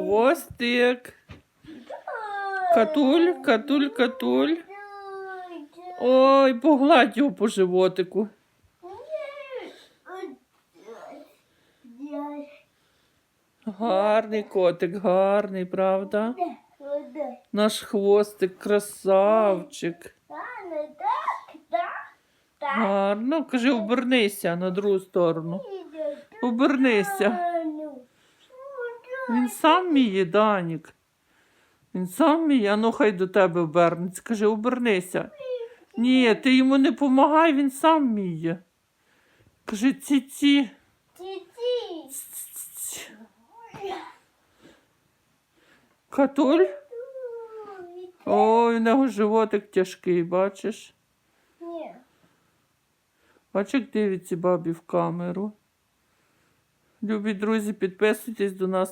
Хвостик. Катуль, катуль, катуль. Ой, погладь його по животику. Гарний котик, гарний, правда? Наш хвостик, красавчик. Гарно. Кажи, обернися на другу сторону. Обернися. Він сам вміє, Данік. Він сам вміє, а ну хай до тебе обернеться. Кажи, обернися. Ні, ти йому не помагай, він сам вміє. Кажи, ці-ці. Катуль? Ой, у нього животик тяжкий, бачиш? Ні. Бачиш, як дивиться бабі в камеру. Любі друзі, підписуйтесь до нас